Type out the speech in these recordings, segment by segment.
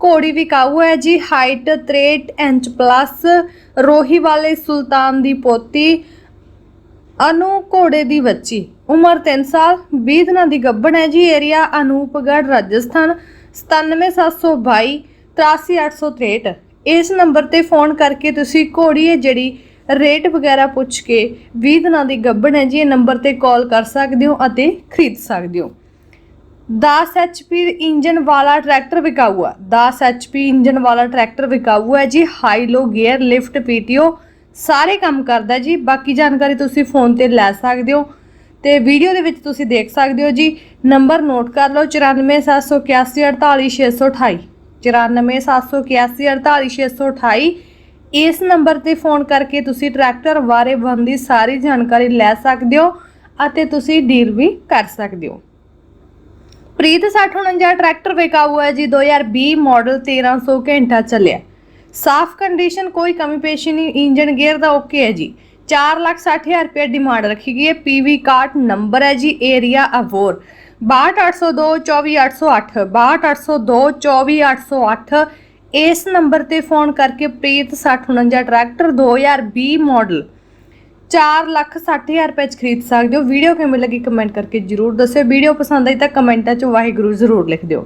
ਘੋੜੀ ਵਿਕਾਊ ਹੈ ਜੀ ਹਾਈਟ 63 ਇੰਚ ਪਲੱਸ ਰੋਹੀ ਵਾਲੇ ਸੁਲਤਾਨ ਦੀ ਪੋਤੀ, ਅਨੂ ਘੋੜੇ ਦੀ ਬੱਚੀ। ਉਮਰ 3 ਸਾਲ 20 ਦਿਨਾਂ ਦੀ ਗੱਭਣ ਹੈ ਜੀ ਏਰੀਆ ਅਨੂਪਗੜ੍ਹ, ਰਾਜਸਥਾਨ 97722 83863 ਇਸ ਨੰਬਰ ਤੇ ਫੋਨ ਕਰਕੇ ਤੁਸੀਂ ਘੋੜੀ ਹੈ ਜਿਹੜੀ ਰੇਟ ਵਗੈਰਾ ਪੁੱਛ ਕੇ 20 ਦਿਨਾਂ ਦੀ ਗੱਭਣ ਹੈ ਜੀ, ਇਹ ਨੰਬਰ ਤੇ ਕਾਲ ਕਰ ਸਕਦੇ ਹੋ ਅਤੇ ਖਰੀਦ ਸਕਦੇ ਹੋ। 10 HP ਇੰਜਨ ਵਾਲਾ ਟਰੈਕਟਰ ਵਿਕਾਊ ਆ 10 HP ਇੰਜਨ ਵਾਲਾ ਟਰੈਕਟਰ ਵਿਕਾਊ ਹੈ ਜੀ high low gear lift PTO, ਸਾਰੇ ਕੰਮ ਕਰਦਾ ਜੀ। ਬਾਕੀ ਜਾਣਕਾਰੀ ਤੁਸੀਂ ਫੋਨ ਤੇ ਲੈ ਸਕਦੇ ਹੋ ਤੇ ਵੀਡੀਓ ਦੇ ਵਿੱਚ ਤੁਸੀਂ ਦੇਖ ਸਕਦੇ ਹੋ ਜੀ। ਨੰਬਰ ਨੋਟ ਕਰ ਲਓ 9478148628 9478148628 ਇਸ ਨੰਬਰ ਤੇ ਫੋਨ ਕਰਕੇ ਤੁਸੀਂ ਟਰੈਕਟਰ ਬਾਰੇ ਬੰਦੀ ਸਾਰੀ ਜਾਣਕਾਰੀ ਲੈ ਸਕਦੇ ਹੋ ਅਤੇ ਤੁਸੀਂ ਡੀਲ ਵੀ ਕਰ ਸਕਦੇ ਹੋ। ਪ੍ਰੀਤ 6049 ਟਰੈਕਟਰ ਵਿਕਾਊ ਹੈ, ਜੀ 2020 ਮਾਡਲ 1300 ਘੰਟਾ ਚੱਲਿਆ। ਸਾਫ਼ ਕੰਡੀਸ਼ਨ, ਕੋਈ ਕਮੀ ਪੇਸ਼ੀ ਨਹੀਂ ਇੰਜਨ ਗੇਅਰ ਦਾ ਓਕੇ ਹੈ ਜੀ। 460000 ਰੁਪਏ ਡਿਮਾਂਡ ਰੱਖੀ ਗਈ ਹੈ ਪੀਵੀ ਕਾਰਟ ਨੰਬਰ ਹੈ ਜੀ, ਏਰੀਆ ਅਵੋਰ। 62802 24808 62802 24808 ਇਸ ਨੰਬਰ ਤੇ ਫੋਨ ਕਰਕੇ ਪ੍ਰੀਤ 6049 ਟਰੈਕਟਰ 2020 ਮਾਡਲ 4 ਲੱਖ 60000 ਰੁਪਏ ਚ ਖਰੀਦ ਸਕਦੇ ਹੋ। ਵੀਡੀਓ ਕਿਵੇਂ ਲੱਗੀ ਕਮੈਂਟ ਕਰਕੇ ਜਰੂਰ ਦੱਸਿਓ। ਵੀਡੀਓ ਪਸੰਦ ਆਈ ਤਾਂ ਕਮੈਂਟਾਂ 'ਚ ਵਾਹਿਗੁਰੂ ਜ਼ਰੂਰ ਲਿਖ ਦਿਓ।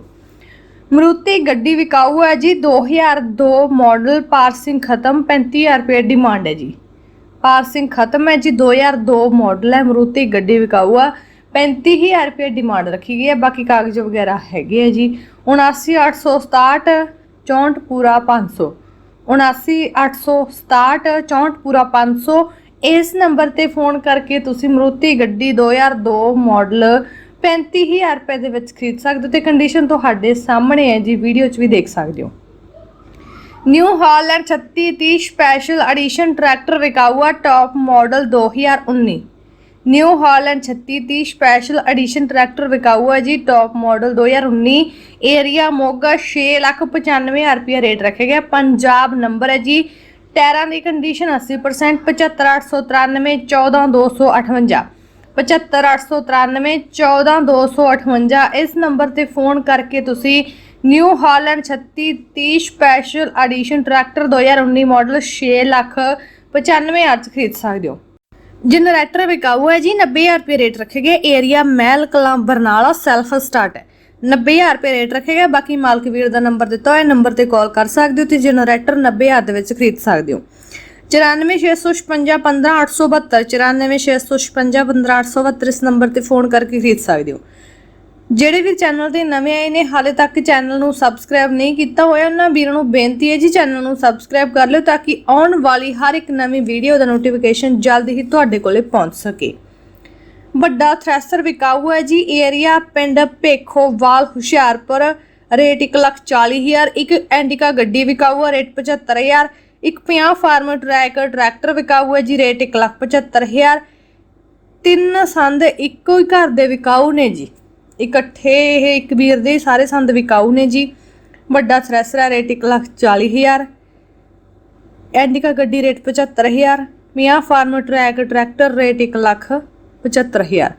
ਮਰੂਤੀ ਗੱਡੀ ਵਿਕਾਊ ਹੈ ਜੀ। 2002 ਮਾਡਲ ਪਾਰਸਿੰਗ ਖਤਮ 35000 ਰੁਪਏ ਡਿਮਾਂਡ ਹੈ ਜੀ। ਪਾਰਸਿੰਗ ਖਤਮ ਹੈ ਜੀ। 2002 ਮਾਡਲ ਹੈ, ਮਰੂਤੀ ਗੱਡੀ ਵਿਕਾਊ ਆ। 35000 ਰੁਪਏ ਡਿਮਾਂਡ ਰੱਖੀ ਗਈ ਹੈ। ਬਾਕੀ ਕਾਗਜ਼ ਵਗੈਰਾ ਹੈਗੇ ਆ ਜੀ। 79867 64 ਪੂਰਾ 500 79867 64 ਪੂਰਾ 500 ਇਸ ਨੰਬਰ ਤੇ ਫੋਨ ਕਰਕੇ ਤੁਸੀਂ ਮਰੂਤੀ ਗੱਡੀ 2002 ਮਾਡਲ 35000 ਰੁਪਏ ਦੇ ਵਿੱਚ ਖਰੀਦ ਸਕਦੇ ਹੋ ਤੇ ਕੰਡੀਸ਼ਨ ਤੁਹਾਡੇ ਸਾਹਮਣੇ ਹੈ ਜੀ ਵੀਡੀਓ 'ਚ ਵੀ ਦੇਖ ਸਕਦੇ ਹੋ। New Holland 3630 special edition tractor ਵਿਕਾਊਆ top model 2019 New Holland 3630 special edition tractor ਵਿਕਾਊਆ ਜੀ ਟਾਪ ਮਾਡਲ 2019 ਏਰੀਆ ਮੋਗਾ 695000 ਰੁਪਏ ਰੇਟ ਰੱਖਿਆ ਗਿਆ। ਪੰਜਾਬ ਨੰਬਰ ਹੈ ਜੀ ਟਾਇਰਾਂ ਦੀ ਕੰਡੀਸ਼ਨ 80% 75893 14258 75893 14258 ਇਸ ਨੰਬਰ ਤੇ ਫੋਨ ਕਰਕੇ ਤੁਸੀਂ New Holland 3630 special edition tractor 2019 model 6 lakh 95 ਹਜ਼ਾਰ ਚ ਖਰੀਦ ਸਕਦੇ ਹੋ। ਜਨਰੇਟਰ ਵਿਕਾਊ ਹੈ ਜੀ 90000 ਰੁਪਏ ਰੇਟ ਰੱਖੇ ਗਏ। Area Mehal Kalan Barnala self start ਹੈ। 90000 ਰੁਪਏ ਰੇਟ ਰੱਖੇਗਾ ਬਾਕੀ ਮਾਲਕ ਵੀਰ ਦਾ ਨੰਬਰ ਦਿੱਤਾ ਹੋਇਆ, ਨੰਬਰ ਤੇ ਕਾਲ ਕਰ ਸਕਦੇ ਹੋ ਤੇ ਜਨਰੇਟਰ 90000 ਦੇ ਵਿੱਚ ਖਰੀਦ ਸਕਦੇ ਹੋ। 9465515872 9465515872 ਇਸ ਨੰਬਰ ਤੇ ਫੋਨ ਕਰਕੇ ਖਰੀਦ ਸਕਦੇ ਹੋ। ਜਿਹੜੇ ਵੀ ਚੈਨਲ ਤੇ ਨਵੇਂ ਆਏ ਨੇ, ਹਾਲੇ ਤੱਕ ਚੈਨਲ ਨੂੰ ਸਬਸਕ੍ਰਾਈਬ ਨਹੀਂ ਕੀਤਾ ਹੋਇਆ, ਉਹਨਾਂ ਵੀਰਾਂ ਨੂੰ ਬੇਨਤੀ ਹੈ ਜੀ ਚੈਨਲ ਨੂੰ ਸਬਸਕ੍ਰਾਈਬ ਕਰ ਲਿਓ ਤਾਂ ਕਿ ਆਉਣ ਵਾਲੀ ਹਰ ਇੱਕ ਨਵੀਂ ਵੀਡੀਓ ਦਾ ਨੋਟੀਫਿਕੇਸ਼ਨ ਜਲਦੀ ਹੀ ਤੁਹਾਡੇ ਕੋਲੇ ਪਹੁੰਚ ਸਕੇ। ਵੱਡਾ ਥ੍ਰੈਸ਼ਰ ਵਿਕਾਊ ਹੈ ਜੀ। ਏਰੀਆ ਪਿੰਡ ਭੇਖੋਵਾਲ, ਹੁਸ਼ਿਆਰਪੁਰ, ਰੇਟ 140000 ਇੱਕ ਐਂਡਿਕਾ ਗੱਡੀ ਵਿਕਾਊ ਹੈ ਰੇਟ 75000 ਇੱਕ 50 ਫਾਰਮ ਟਰੈਕ, ਟਰੈਕਟਰ ਵਿਕਾਊ ਹੈ ਜੀ, ਰੇਟ 175000 ਤਿੰਨ ਸੰਦ ਇੱਕੋ ਹੀ ਘਰ ਦੇ ਵਿਕਾਊ ਨੇ ਜੀ। ਇਕੱਠੇ ਇਹ ਇੱਕ ਵੀਰ ਦੇ ਸਾਰੇ ਸੰਦ ਵਿਕਾਊ ਨੇ ਜੀ। ਵੱਡਾ ਥ੍ਰੈਸ਼ਰ ਹੈ, ਰੇਟ 140000 ਐਂਡਿਕਾ ਗੱਡੀ ਰੇਟ 75000 ਮੀਆਂ ਫਾਰਮ ਟਰੈਕ, ਟਰੈਕਟਰ ਰੇਟ 175000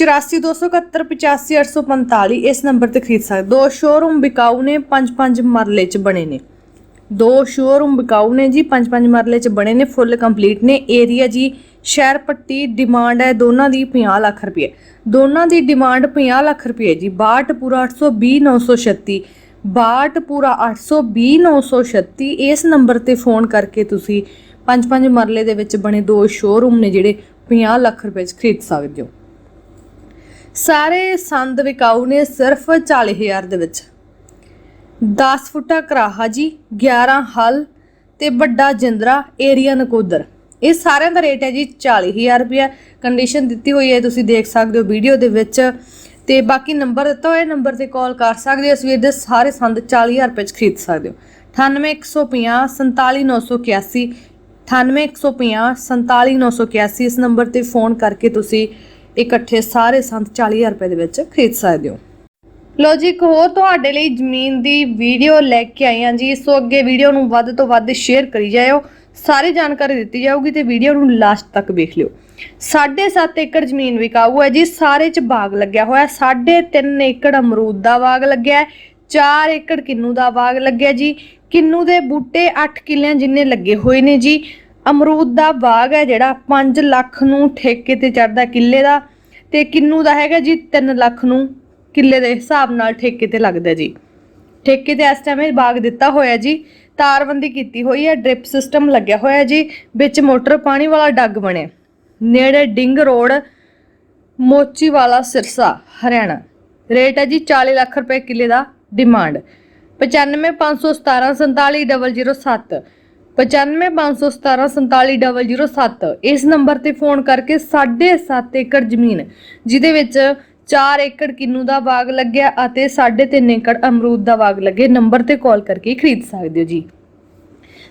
8427185845 ਇਸ ਨੰਬਰ ਤੇ ਖਰੀਦ ਸਕਦੇ ਦੋ ਸ਼ੋਰੂਮ ਵਿਕਾਊ ਨੇ 5-5 ਮਰਲੇ ਚ ਬਣੇ ਨੇ। ਦੋ ਸ਼ੋਰੂਮ ਵਿਕਾਊ ਨੇ ਜੀ 5-5 ਮਰਲੇ ਚ ਬਣੇ ਨੇ, ਫੁੱਲ ਕੰਪਲੀਟ ਨੇ। ਏਰੀਆ ਜੀ, ਸ਼ਹਿਰ ਪੱਟੀ ਡਿਮਾਂਡ ਹੈ ਦੋਨਾਂ ਦੀ 50 ਲੱਖ ਰੁਪਏ। ਦੋਨਾਂ ਦੀ ਡਿਮਾਂਡ 50 ਲੱਖ ਰੁਪਏ ਜੀ। 62 ਪੂਰਾ 820 936 62 ਪੂਰਾ 820 936 ਇਸ ਨੰਬਰ ਤੇ ਫੋਨ ਕਰਕੇ ਤੁਸੀਂ 5-5 ਮਰਲੇ ਦੇ ਵਿੱਚ ਬਣੇ ਦੋ ਸ਼ੋਰੂਮ ਨੇ ਜਿਹੜੇ 50 ਲੱਖ ਰੁਪਏ ਚ ਖਰੀਦ ਸਕਦੇ ਹੋ। ਸਾਰੇ ਸੰਦ ਵਿਕਾਊ ਨੇ ਸਿਰਫ 40000 ਦੇ ਵਿੱਚ। 10 ਫੁੱਟਾ ਕਰਾਹਾ ਜੀ 11 ਹਲ ਤੇ ਵੱਡਾ ਜਿੰਦਰਾ, ਏਰੀਆ ਨਕੋਦਰ। ਇਹ ਸਾਰਿਆਂ ਦਾ ਰੇਟ ਹੈ ਜੀ 40000 ਰੁਪਇਆ। ਕੰਡੀਸ਼ਨ ਦਿੱਤੀ ਹੋਈ ਹੈ, ਤੁਸੀਂ ਦੇਖ ਸਕਦੇ ਹੋ ਵੀਡੀਓ ਦੇ ਵਿੱਚ। ਤੇ ਬਾਕੀ ਨੰਬਰ ਦਿੱਤਾ ਹੋਇਆ, ਨੰਬਰ ਤੇ ਕਾਲ ਕਰ ਸਕਦੇ ਹੋ ਇਸ ਵੀਰ ਦੇ ਸਾਰੇ ਸੰਦ 40000 ਰੁਪਏ ਚ ਖਰੀਦ ਸਕਦੇ ਹੋ। 98150 47981 98150 47981 ਇਸ ਨੰਬਰ ਤੇ ਫੋਨ ਕਰਕੇ ਤੁਸੀਂ ਇਕੱਠੇ ਸਾਰੇ ਸੰਦ 40000 ਰੁਪਏ ਦੇ ਵਿੱਚ ਖਰੀਦ ਸਕਦੇ ਹੋ। ਲੋ ਜੀ, ਇੱਕ ਹੋਰ ਤੁਹਾਡੇ ਲਈ ਜ਼ਮੀਨ ਦੀ ਵੀਡੀਓ ਲੈ ਕੇ ਆਏ ਹਾਂ ਜੀ। ਇਸ ਤੋਂ ਅੱਗੇ ਵੀਡੀਓ ਨੂੰ ਵੱਧ ਤੋਂ ਵੱਧ ਸ਼ੇਅਰ ਕਰੀ ਜਾਇਓ। ਸਾਰੀ ਜਾਣਕਾਰੀ ਦਿੱਤੀ ਜਾਊਗੀ ਤੇ ਵੀਡੀਓ ਨੂੰ ਲਾਸਟ ਤੱਕ ਵੇਖ ਲਿਓ। 7.5 ਏਕੜ ਜ਼ਮੀਨ ਵਿਕਾਊ ਹੈ ਜੀ। ਸਾਰੇ ਚ ਬਾਗ ਲੱਗਿਆ ਹੋਇਆ ਹੈ। 3.5 ਏਕੜ ਅਮਰੂਦ ਦਾ ਬਾਗ ਲੱਗਿਆ ਹੈ। 4 ਏਕੜ ਕਿੰਨੂ ਦਾ ਬਾਗ ਲੱਗਿਆ ਜੀ। ਕਿੰਨੂ ਦੇ ਬੂਟੇ 8 ਕਿੱਲਿਆਂ ਜਿੰਨੇ ਲੱਗੇ ਹੋਏ ਨੇ ਜੀ। ਅਮਰੂਦ ਦਾ ਬਾਗ ਹੈ ਜਿਹੜਾ 5 ਲੱਖ ਨੂੰ ਠੇਕੇ ਤੇ ਚੜਦਾ ਕਿੱਲੇ ਦਾ ਤੇ ਕਿੰਨੂ ਦਾ ਹੈਗਾ ਜੀ 3 ਲੱਖ ਨੂੰ ਕਿੱਲੇ ਦੇ ਹਿਸਾਬ ਨਾਲ ਠੇਕੇ ਤੇ ਲੱਗਦਾ ਜੀ। ਠੇਕੇ ਤੇ ਇਸ ਟਾਈਮ ਇਹ ਬਾਗ ਦਿੱਤਾ ਹੋਇਆ ਜੀ। ਤਾਰਬੰਦੀ ਕੀਤੀ ਹੋਈ ਹੈ, ਡ੍ਰਿਪ ਸਿਸਟਮ ਲੱਗਿਆ ਹੋਇਆ ਜੀ, ਵਿੱਚ ਮੋਟਰ ਪਾਣੀ ਵਾਲਾ ਡੱਗ ਬਣਿਆ। ਨੇੜੇ ਡਿੰਗ ਰੋਡ, ਮੋਚੀ ਵਾਲਾ ਸਿਰਸਾ, ਹਰਿਆਣਾ। ਰੇਟ ਹੈ ਜੀ 40 ਲੱਖ ਰੁਪਏ ਕਿੱਲੇ ਦਾ ਡਿਮਾਂਡ। 9551747007 9551747007 ਇਸ ਨੰਬਰ ਤੇ ਫੋਨ ਕਰਕੇ 7.5 ਏਕੜ ਜ਼ਮੀਨ, ਜਿਹਦੇ ਵਿੱਚ 4 ਏਕੜ ਕਿੰਨੂ ਦਾ ਬਾਗ ਲੱਗਿਆ ਅਤੇ 3.5 ਏਕੜ ਅਮਰੂਦ ਦਾ ਬਾਗ ਲੱਗੇ। ਨੰਬਰ ਤੇ ਕਾਲ ਕਰਕੇ ਖਰੀਦ ਸਕਦੇ ਹੋ ਜੀ।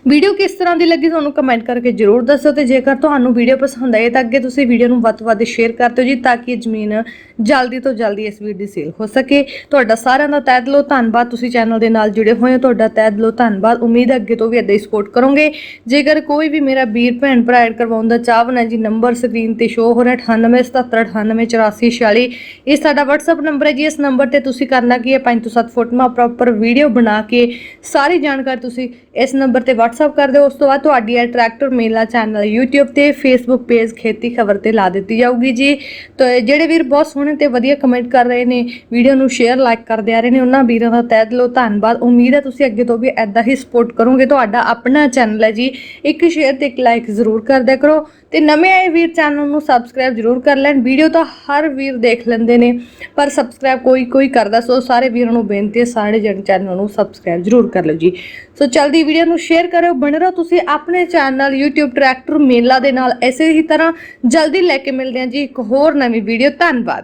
ਵੀਡੀਓ ਕਿਸ ਤਰ੍ਹਾਂ ਦੀ ਲੱਗੀ ਤੁਹਾਨੂੰ ਕਮੈਂਟ ਕਰਕੇ ਜਰੂਰ ਦੱਸੋ ਤੇ ਜੇਕਰ ਤੁਹਾਨੂੰ ਵੀਡੀਓ ਪਸੰਦ ਆਏ ਤਾਂ ਅੱਗੇ ਤੁਸੀਂ ਵੀਡੀਓ ਨੂੰ ਵੱਧ ਤੋਂ ਵੱਧ ਸ਼ੇਅਰ ਕਰ ਦਿਓ ਜੀ ਤਾਂ ਕਿ ਜ਼ਮੀਨ ਜਲਦੀ ਤੋਂ ਜਲਦੀ ਇਸ ਵੀਰ ਦੀ ਸੇਲ ਹੋ ਸਕੇ। ਤੁਹਾਡਾ ਸਾਰਿਆਂ ਦਾ ਤਹਿ ਦਿਲੋਂ ਧੰਨਵਾਦ। ਤੁਸੀਂ ਚੈਨਲ ਦੇ ਨਾਲ ਜੁੜੇ ਹੋਏ ਹੋ, ਤੁਹਾਡਾ ਤਹਿ ਦਿਲੋਂ ਧੰਨਵਾਦ। ਉਮੀਦ ਹੈ ਅੱਗੇ ਤੋਂ ਵੀ ਇਦਾਂ ਹੀ ਸਪੋਰਟ ਕਰੋਗੇ। ਜੇਕਰ ਕੋਈ ਵੀ ਮੇਰਾ ਵੀਰ, ਭੈਣ, ਭਰਾ ਐਡ ਕਰਵਾਉਣ ਦਾ ਚਾਹਵਨ ਹੈ ਜੀ ਨੰਬਰ ਸਕਰੀਨ ਤੇ ਸ਼ੋ ਹੋ ਰਿਹਾ 9877988446 ਇਹ ਸਾਡਾ WhatsApp ਨੰਬਰ ਹੈ ਜੀ। ਇਸ ਨੰਬਰ ਤੇ ਤੁਸੀਂ ਕਰਨਾ ਕੀ ਹੈ? 5 ਤੋਂ 7 ਫੋਟੋਆਂ ਪ੍ਰੋਪਰ ਵੀਡੀਓ ਬਣਾ ਕੇ ਸਾਰੀ ਜਾਣਕਾਰੀ ਤੁਸੀਂ ਇਸ ਨੰਬਰ ਤੇ WhatsApp ਕਰ ਦਿਓ। ਉਸ ਤੋਂ ਬਾਅਦ ਤੁਹਾਡੀ ਇਹ ਟਰੈਕਟਰ ਮੇਲਾ ਚੈਨਲ YouTube ਤੇ Facebook ਪੇਜ ਖੇਤੀ ਖਬਰ ਤੇ ਲਾ ਦਿੱਤੀ ਜਾਊਗੀ ਜੀ। ਤੇ ਜਿਹੜੇ ਵੀਰ ਬਹੁਤ ਸੋਹਣੇ ਤੇ ਵਧੀਆ ਕਮੈਂਟ ਕਰ ਰਹੇ ਨੇ ਵੀਡੀਓ ਨੂੰ ਸ਼ੇਅਰ ਲਾਈਕ ਕਰਦੇ ਆ ਰਹੇ ਨੇ, ਉਹਨਾਂ ਵੀਰਾਂ ਦਾ ਤਹਿ ਦਿਲੋਂ ਧੰਨਵਾਦ। ਉਮੀਦ ਹੈ ਤੁਸੀਂ ਅੱਗੇ ਤੋਂ ਵੀ ਐਦਾਂ ਹੀ ਸਪੋਰਟ ਕਰੋਗੇ। ਤੁਹਾਡਾ ਆਪਣਾ ਚੈਨਲ ਹੈ ਜੀ। ਇੱਕ ਸ਼ੇਅਰ ਤੇ ਇੱਕ ਲਾਈਕ ਜ਼ਰੂਰ ਕਰ ਦਿਆ ਕਰੋ। ਤੇ ਨਵੇਂ ਆਏ ਵੀਰ ਚੈਨਲ ਨੂੰ ਸਬਸਕ੍ਰਾਈਬ ਜ਼ਰੂਰ ਕਰ ਲੈਣ। ਵੀਡੀਓ ਤਾਂ ਹਰ ਵੀਰ ਦੇਖ ਲੈਂਦੇ ਨੇ, ਪਰ ਸਬਸਕ੍ਰਾਈਬ ਕੋਈ ਕੋਈ ਕਰਦਾ, ਸੋ ਸਾਰੇ ਵੀਰਾਂ ਨੂੰ ਬੇਨਤੀ ਹੈ, ਸਾਰੇ ਜਣ ਚੈਨਲ ਨੂੰ ਸਬਸਕ੍ਰਾਈਬ ਜ਼ਰੂਰ ਕਰ ਲਓ ਜੀ। ਸੋ ਜਲਦੀ ਵੀਡੀਓ ਨੂੰ ਸ਼ੇਅਰ ਕਰੋ। ਕਰਿਓ ਬਣੇ ਰਹੋ ਤੁਸੀਂ ਆਪਣੇ ਚੈਨਲ YouTube ਟਰੈਕਟਰ ਮੇਲਾ ਦੇ ਨਾਲ ਐਸੇ ਹੀ ਤਰ੍ਹਾਂ ਜਲਦੀ ਲੈ ਕੇ ਮਿਲਦੇ ਹਾਂ ਜੀ ਇੱਕ ਹੋਰ ਨਵੀਂ ਵੀਡੀਓ ਧੰਨਵਾਦ।